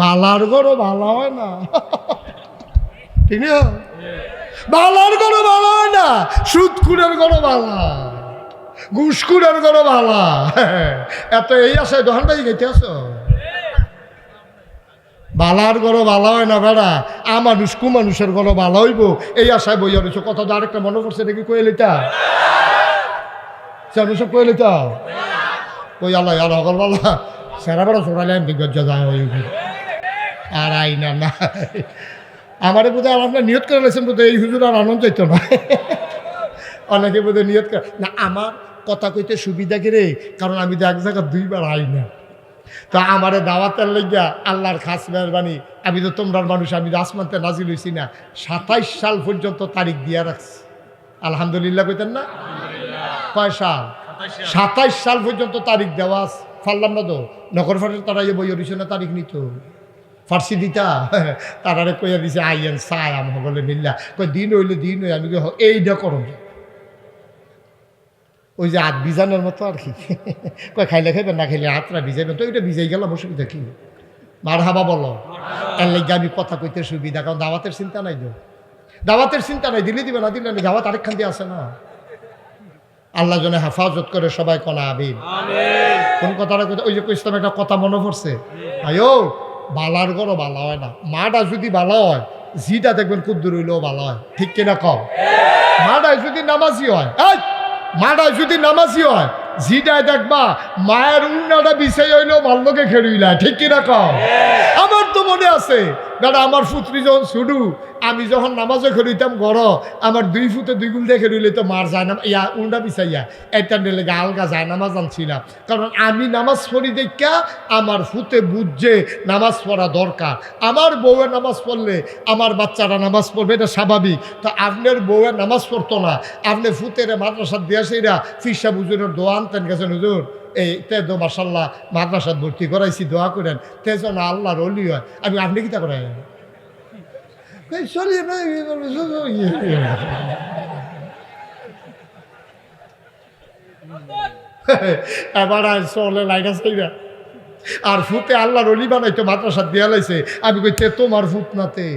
বালার গরো ভালো হয় না। ঠিক না? বালার গরো ভালো হয় না সুদকুরের গরো ভালা ঘুষকুরের গরো ভালা এত এই আছে দোকান বাজি গেতে আসো বালার গরো ভালো হয় না বেড়া আ মানুষ কু মানুষের গরো ভালো হইব। এই আশায় বই রয়েছে কথা তো আরেকটা মনে পড়ছে নাকি কয়ে সেনু সব কয়ে লিতা কই আল্লাহ আর হকল বালা। সেরা বড় ছোড়ালে বিজ্ঞ যায় ওই আর আই না না আমারে বোধহয় আপনার নিয়ত করে লেছেন বোধহয় এই হুজুর আর আনন্দ হইতো না। অনেকে বোধহয় নিয়ত করে না আমার কথা কইতে সুবিধা করে কারণ আমি তো এক জায়গা দুইবার আই না। তো আমারে দাওয়াতের লেগিয়া আল্লাহর খাস মেহরবানি আমি তো তোমরার মানুষ আমি তো আসমানতে নাজিল হইছি না। সাতাইশ সাল পর্যন্ত তারিখ দিয়া রাখছি। আলহামদুলিল্লাহ কইতেন না? কয় সাল? সাতাইশ সাল। পর্যন্ত তারিখ দেওয়া। পারলাম না তো? নগর ফাটের তারা বই অরিশনে তারিখ নিত ফার্সি দিতা? তারারে কইয়া দিছে আইয়েন সাই আম বলে মিল্লা। কই দিন হইলে দিন হই আমি এইটা করো ওই যে হাত ভিজানোর মতো আর কি। কই খাইলে খাইবেন না খাইলে হাতটা ভিজাইবেন? তো ওইটা ভিজাই গেলাম অসুবিধা কি? মার হাবা বলো। এর লেগে আমি কথা কইতে সুবিধা কারণ দাওয়াতের চিন্তা নাই তো। দাওয়াতের চিন্তা নাই দিলে দিবে না দিলে না দাওয়াত আরেকখান দিয়ে আসে না। আল্লাহ জনে হেফাজত করে সবাই কনা আবিন কোন কথাটা কথা ওই যে ইসলাম একটা কথা মনে পড়ছে। আয়ো বালার গরো বালা হয় না। মাটা যদি ভালো হয় জিটা দেখবেন কুদ্দুর হইলেও ভালো হয়। ঠিক কিনা কম মাটায় যদি নামাজি হয় মাটায় যদি নামাজি হয় জিটায় দেখবা মায়ের উন্নাটা বিষয় হইলেও ভাল্লোকে খেড়ুইলা ঠিক কিনা কম আমার তো মনে আছে দাদা, আমার পুত্রী যখন ছুডু, আমি যখন নামাজে খেলুইতাম ঘর, আমার দুই ফুটে দুই গুল দিয়ে খেলুইলে তো মার যায় না, ইয়া, উল্টা পিছাইয়া। এটা নিলে আলগা যায়, নামাজ আনছিলাম কারণ আমি নামাজ পড়ি দেখা আমার ফুতে বুঝছে নামাজ পড়া দরকার। আমার বউয়ের নামাজ পড়লে আমার বাচ্চারা নামাজ পড়বে, এটা স্বাভাবিক। তো আপনার বউয়ের নামাজ পড়তো না। আপনি ফুতের মাদ্রাসার দিয়ে সেইরা ফিসা বুজুরের দোয়া আনতেন গেছেন হুজুর। এই তে দো মাসাল্লাহ মাদ্রাসাত ভর্তি করাইছি দোয়া করেন তে না আল্লাহর অলি হয়। আমি আপনি কিতা করেন এই চলি না, এই করবে, চলো, ইয়ে। এবার আর চলে লাইটা চাইরা আর ফুতে আল্লাহর অলি বানাইতো মাদ্রাসা দিয়া লাইছে। আমি কইতে তোমার ফুট নাতে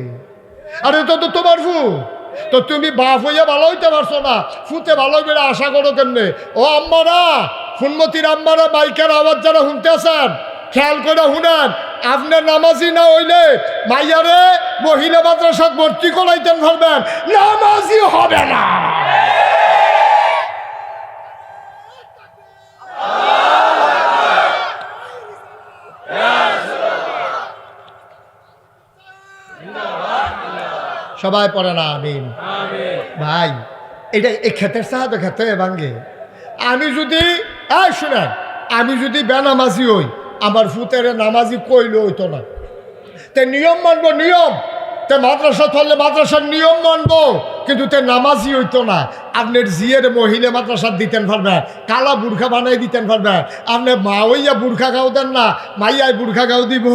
আরে তো তো তোমার ফুট তো তুমি বাপ হইয়া ভালো হইতে পারছ না। ফুতে ভালো হইবে আশা করো কেমনে? ও আম্মারা ফুনমতির আম্মারা বাইকের আওয়াজ যারা শুনতে আছেন খেয়াল করে শুনেন আপনার নামাজি না হইলে মাইয়ারে মহিলা মাদ্রাসাত ভর্তি করাইতেন পারবেন নামাজি হবে না। সবাই পড়ে না আমিন। ভাই এটা এই ক্ষেতের সাহায্য খেতে ভাঙ্গে। আমি যদি এই শুনেন, আমি যদি বেনামাজি হই, আমার ফুতের নামাজি কইলে হইতো না। তে নিয়ম মানবো, নিয়ম। তে মাদ্রাসা ধরলে মাদ্রাসার নিয়ম মানবো, কিন্তু তে নামাজি হইতো না। আপনার জিয়ের মহিলা মাদ্রাসা দিতেন পারবেন কালা বুর্খা বানাই দিতেন পারবেন আপনি মা হইয়া বুর্খা গাও দেন না, মাইয়াই বুর্খা গাও দিব।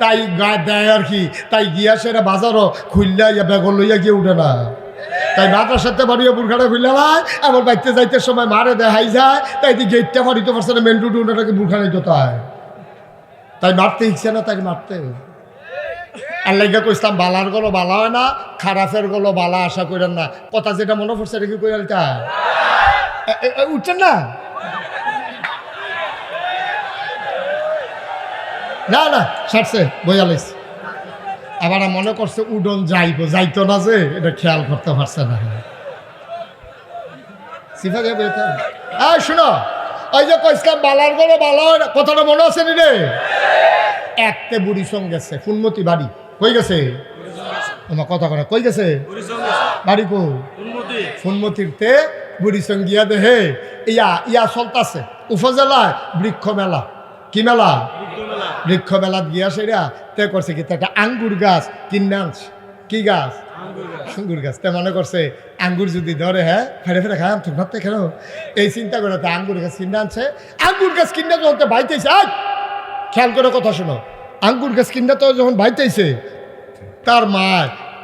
তাই গা দেয় আর কি, তাই গিয়া সেটা বাজারও খুললা ইয়া বেগল লইয়া গিয়ে উঠে না। তাই মাদ্রাসাতে বাড়িয়ে বুর্খাটা খুললে নাই আমার বাইতে যাইতে সময় মারে দেখাই যায়, তাই দি গেটটা বাড়িতে পারছে না মেন রুট উনাটাকে বুর্খা নিতে তাই তাই মারতে ইচ্ছে না তাই মারতে। আল্লাহকে কইতাম বালার গলো বালা হয় না, খারাপের গলো বালা আশা করেন না। কথা যেটা মনে পড়ছে, এটা কি কই আলটা উঠছেন না? না না ছাড়ছে বইয়ালিস আবার মনে করছে উডন যাইব যাইতো না যে এটা খেয়াল করতে পারছে না। সিফা যাবে এই শুনো ওই যে কইসলাম বালার গলো বালা হয় না কথাটা মনে আছে নি রে? একতে বুড়ি সঙ্গে গেছে ফুনমতি বাড়ি। কই গেছে? আমার কথা কথা কই গেছে? বাড়ি কো ফুনমতির তে বুড়ি সঙ্গে গিয়া দে হে ইয়া ইয়া চলতাছে। উপজেলায় বৃক্ষ মেলা। কি মেলা? বৃক্ষ মেলাত গিয়া সেরা, তে করছে কি? তে একটা আঙ্গুর গাছ। কিনে আনছে কি গাছ? আঙ্গুর গাছ। তে মনে করছে, আঙ্গুর যদি ধরে হ্যাঁ ফেরে ফেরে খায় তো ভাবতে কেন এই চিন্তা করে তে আঙ্গুর গাছ কিনে আনছে। আঙ্গুর গাছ কিনে যখন বাইতেছে আয় খেয়াল করে কথা শোনো। আঙ্গুর গাছ কিনা তো যখন বাইতেছে, তার মা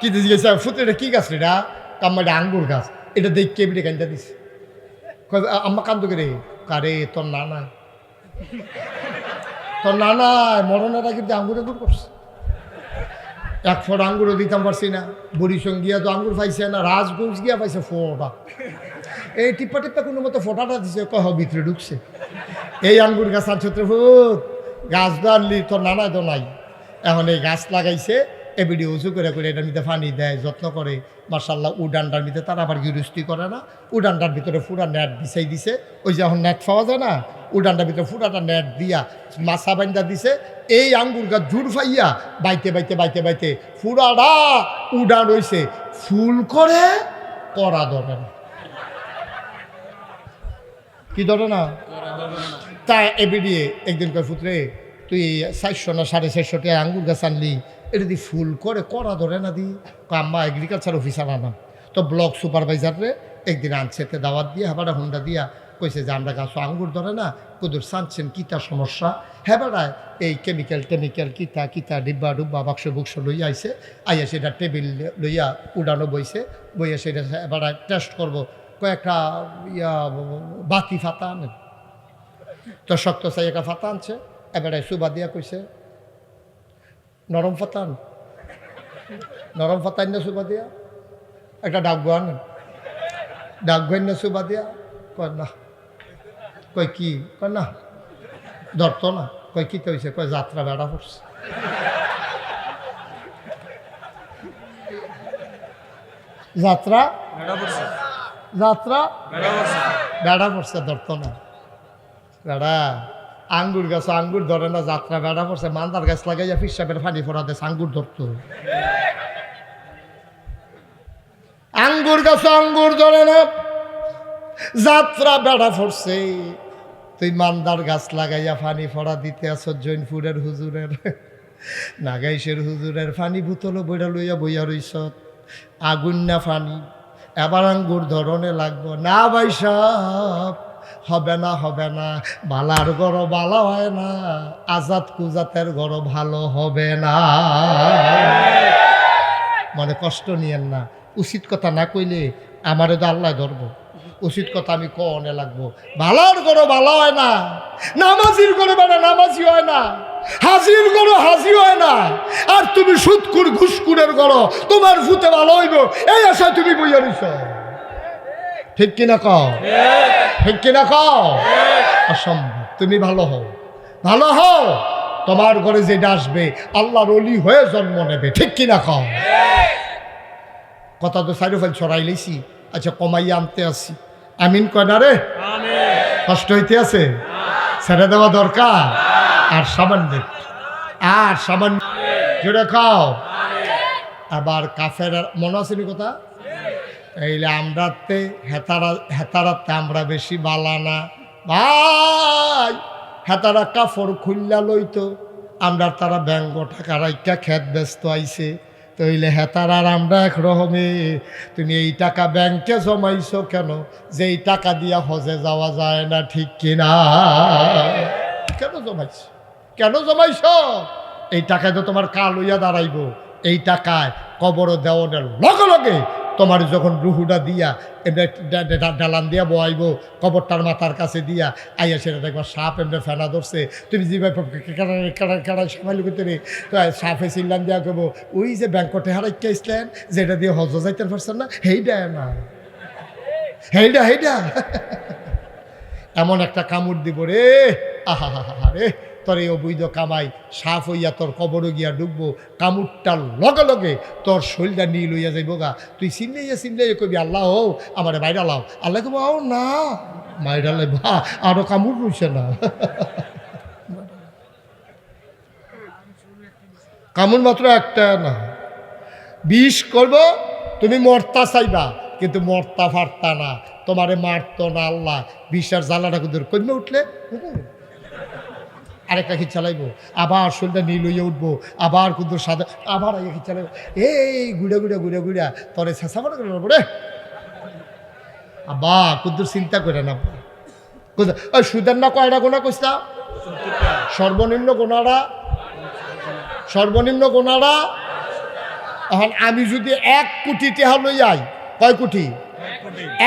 কি দিয়েছে ফুতে কি গাছ এটা? কাম্মা এটা আঙ্গুর গাছ। এটা দেখ কে বিটে কান্দা দিছে? আম্মা কান্দু রে? কারে, তোর নানা তোর নানা, মরণের দিয়ে আঙ্গুর আঙ্গুর করছে। এক ফোট আঙ্গুরও দিতাম পারছি না। বরিশং গিয়া তো আঙ্গুর পাইছে না, রাজগঞ্জ গিয়া পাইছে ফোটা। এই টিপ্পা টিপ্পা কোনো মতো ফোটাটা দিছে কহ ভিতরে ঢুকছে। এই আঙ্গুর গাছ আর ছত্রে ফুট গাছ তো আনলি তোর নানা তো নাই। এখন এই গাছ লাগাইছে এবিডি উঁচু করে করে এটার মধ্যে পানি দেয়, যত্ন করে। মার্শাল্লাহ উডানটার ভিতরে তারা আবার গিরুস্তি করে না। উডানটার ভিতরে পুরা নেট বিছাই দিছে। ওই যে এখন নেট পাওয়া যায় না উডানটার ভিতরে পুরাটা নেট দিয়া মাছা বান্ধা দিছে। এই আঙ্গুর গাছ জুর ফাইয়া বাইতে বাইতে বাইতে বাইতে পুরাটা উডান হইছে। ফুল করে করা ধরে না। কি ধরে না? তা এবিডিয়ে একদিন কয়, ফুতরে, তুই চারশো না সাড়ে চারশো টাকা আঙ্গুর গাছ আনলি, এটা দি ফুল করে করা ধরে না দি। আম্মা এগ্রিকালচার অফিসার আনাম তো ব্লক সুপারভাইজারে একদিন আনছে দাওয়াত দিয়ে হাবাটা হুন্ডা দিয়া কইছে যে, আমরা গাছ আঙ্গুর ধরে না, কুদুর সানছেন কিতা সমস্যা? হ্যাঁ বেড়ায় এই কেমিক্যাল টেমিক্যাল কিতা কিতা ডিব্বা ডুব্বা, বাক্স বুক্স লইয়া আইছে। আইয়া সেটা টেবিল লইয়া উড়ানো বইছে। বইয়া সেটা এবার টেস্ট করব। কয়েকটা, ইয়া, বাতি ফাতা আনেন। তো শক্ত চাই একটা ফাতা আনছে। এবারে সুবা দিয়া কইছে, নরম ফাতা আন। নরম ফাতা আন সুবা দিয়া। একটা ডাকবো আনেন। ডাকবো না সুবা দিয়া। কয়, না। কয় কি? কয় না ধরত না। কয় কি হয়েছে কয় যাত্রা বেড়া পড়ছে যাত্রা? যাত্রা? বেড়া পড়ছে ধরত না। বেড়া আঙ্গুর গাছ আঙ্গুর ধরে না যাত্রা বেড়া পড়ছে মান্দার গাছ লাগাইয়া ফিসাবের ফানি ফোড়া দেশ আঙ্গুর ধরতো। আঙ্গুর গাছ আঙ্গুর ধরে না যাত্রা বেড়া পড়ছে তুই মান্দার গাছ লাগাইয়া ফানি ফড়া দিতে আস জৈনপুরের হুজুরের, নাগাইশের হুজুরের। ফানি বোতল বইরা লইয়া বইয়া রইস আগুন না ফানি এবার আঙ্গুর ধরনে লাগবো। না ভাই সব হবে না হবে না, বালার গড় বালা হয় না, আজাদ কুজাতের গড় ভালো হবে না। মানে কষ্ট নিয়েন না, উচিত কথা না কইলে আমারে তো আল্লাহ ধরবো। উচিত কথা আমি কনে লাগবো। ভালার করো ভালো হয় না, নামাজির করে বেড়া নামাজি হয় না, হাজির করো হাজি হয় না। আর তুমি সুৎকুর ঘুসকুরের করো তোমার ভূতে ভালো হইব, এই আশায় তুমি বইয়া নিছ। ঠিক কিনা কও? ঠিক কিনা কও? অসম্ভব, তুমি ভালো হও। ভালো হও, তোমার ঘরে যেটা আসবে, আল্লাহর অলি হয়ে জন্ম নেবে। ঠিক কিনা কও? কথা তো সাইরোফেল ছড়াই লেছি আচ্ছা কমাইয়া আনতে আসি। আমিন কয় না রে? কষ্ট হইতে আছে? ছেড়ে দেওয়া দরকার। আর সামান্য আর সামান্য জোরে খাও আবার কাফের মনে আছে নি কথা? এইলে আমরাতে, হেতারা হেতারাতে আমরা বেশি বালা না। ভাই, হেতারা কাপড় খুললা লইতো। আমরা তারা ব্যাঙ্গ টাকা রাইকা খেত ব্যস্ত আইছে। তইলে হেতার আর আমরা এক রকমে তুমি এই টাকা ব্যাংকে জমাইছো কেন? যে এই টাকা দিয়া হজে যাওয়া যায় না, ঠিক কিনা? কেন জমাইছ? কেন জমাইছ? এই টাকায় তো তোমার কাল হইয়া দাঁড়াইব। এই টাকায় কবর দেওয়ানের লগে লগে তোমার যখন রুহুটা দিয়া, এমনি ডালান দিয়া বয়াইব, কবরটার মাথার কাছে দিয়া, আইয়া সেটা দেখবা সাপ এমনি ফেনা ধরছে। তুমি যেভাবে কাড়াই সামাইল করতে রে? তো সাপে চিল্লান দিয়া কব ওই যে ব্যাংকটে হারাইকে ইসলেন যেটা দিয়ে হজ যাইতে পারছেন না, হেইডা না। হেইডা হেইডা। এমন একটা কামড় দিব রে। আহা হা হা রে তোর এই অবৈধ কামাই, সাফ হইয়া তোর কবরও গিয়া ডুববো কামড়টার লগে লগে তোর শরীরটা নিয়ে লইয়া যাইব গা। তুই চিনলেইয়া চিনলেই কবি আল্লাহ হো আমার বাইরা লাও। আল্লাহ কব আও না। মাইরা লাই বা আরও কামড় রইছে না। কামড় মাত্র একটা না। বিষ করব তুমি মর্তা চাইবা, কিন্তু মর্তা ফারতা না। তোমারে মারতো না আল্লাহ। বিষের জ্বালাটা কুদুর কমে উঠলে? আরেকটা খিচ চালাইবো আবার শরীরটা নীল হইয়া উঠবো আবার কুদুর সাদা আবার আগে খিচ চালাইবো। এই গুড়ে গুড়ে গুড়ে গুড়া তরে শেষা মনে করে রে। আবা কুদুর চিন্তা করে না ওই সুদের না কয়টা গোনা কইসা সর্বনিম্ন গোনারা সর্বনিম্ন গোনারা এখন আমি যদি এক কোটি টাকা লই যাই কয় কোটি।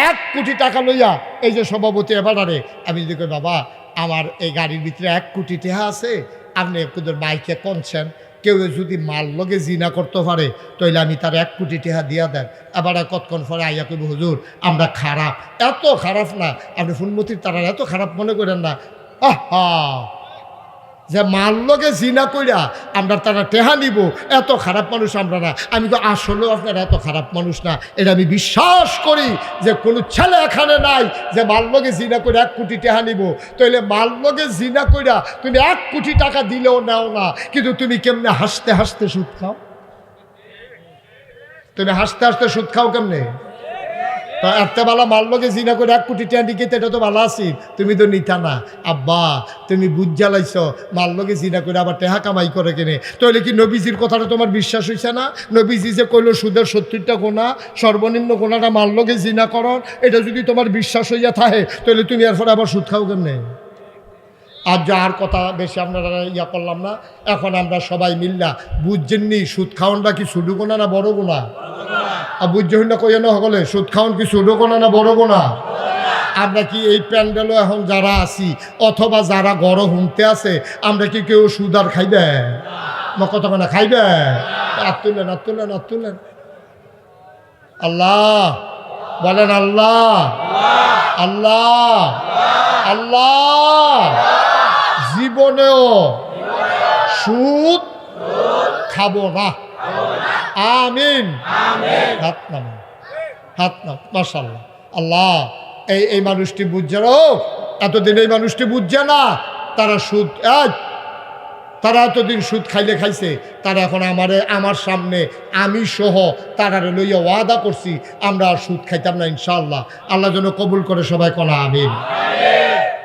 এক কোটি টাকা লইয়া এই যে সভাপতি এবারে আমি যদি কই বাবা আমার এই গাড়ির ভিতরে এক কোটি টেহা আছে, আপনি একদম বাইকে কনছেন, কেউ যদি মাল লগে জিনা করতে পারে, তাইলে আমি তার এক কোটি টেহা দিয়া দেন। আবার কতক্ষণ পরে আইয়া কইব, হুজুর, আমরা খারাপ। এত খারাপ না, আপনি ফুলমতির তারা এত খারাপ মনে করেন না। আহা! যে মাল লগে জিনা কইরা আমরা তারা টেহা নিব, এত খারাপ মানুষ আমরা না। আমি তো আসলেও আপনারা এত খারাপ মানুষ না। এটা আমি বিশ্বাস করি যে কোনো ছেলে এখানে নাই যে মাল লগে জিনা করে এক কোটি টেহা নিব। তাইলে মাল লগে জিনা কইরা তুমি এক কোটি টাকা দিলেও নাও না, কিন্তু তুমি কেমনে হাসতে হাসতে সুদ খাও? তুমি হাসতে হাসতে সুদ খাও কেমনে? একটা মারলো যে জিনা করে এক কোটি টাকা দিকে এটা তো ভালো আছি। তুমি তো নিতা না। আব্বা, তুমি বুঝ জ্বালাইছ মারলোকে জিনা করে, আবার টেহা কামাই করে কেনে। তাহলে কি নবীজির কথাটা তোমার বিশ্বাস হইছে না? নবীজি যে কইলো, সুদের সত্তরটা গোনা, সর্বনিম্ন গোনাটা মারলোকে জিনা করন এটা যদি তোমার বিশ্বাস হইয়া থাকে, তাহলে তুমি এরপরে আবার সুদ খাও কেমনে? আর যার কথা বেশি আপনারা ইয়া করলাম না, এখন আমরা সবাই মিল্লা। বুঝছেননি সুদ খাওয়ানটা কি শুধু গোনা না বড় গোনা আর বুঝছেন না কইয়া না সকলে, সুদ খাওয়ান কি শুধু গোনা না বড় গোনা আমরা কি এই প্যান্ডেলও এখন যারা আছি, অথবা যারা গড় হুমতে আছে, আমরা কি কেউ সুদ আর খাইবে? না কত না, খাইবে? আর তুলেন আর তুলেন আর তুলেন আল্লাহ, বলেন আল্লাহ। আল্লাহ আল্লাহ। জীবনেও সুদ খাব না। আমিন। হাত নাম হাত নাম মাসাল্লাহ আল্লাহ, এই এই মানুষটি বুঝছে এতদিন এই মানুষটি বুঝছে না তারা সুদ তারা এতদিন সুদ খাইলে খাইছে, তারা এখন আমারে, আমার সামনে, আমি সহ তারা লইয়া ওয়াদা করছি, আমরা সুদ খাইতাম না ইনশাল্লাহ আল্লাহ যেন কবুল করে সবাই কলা আমিন।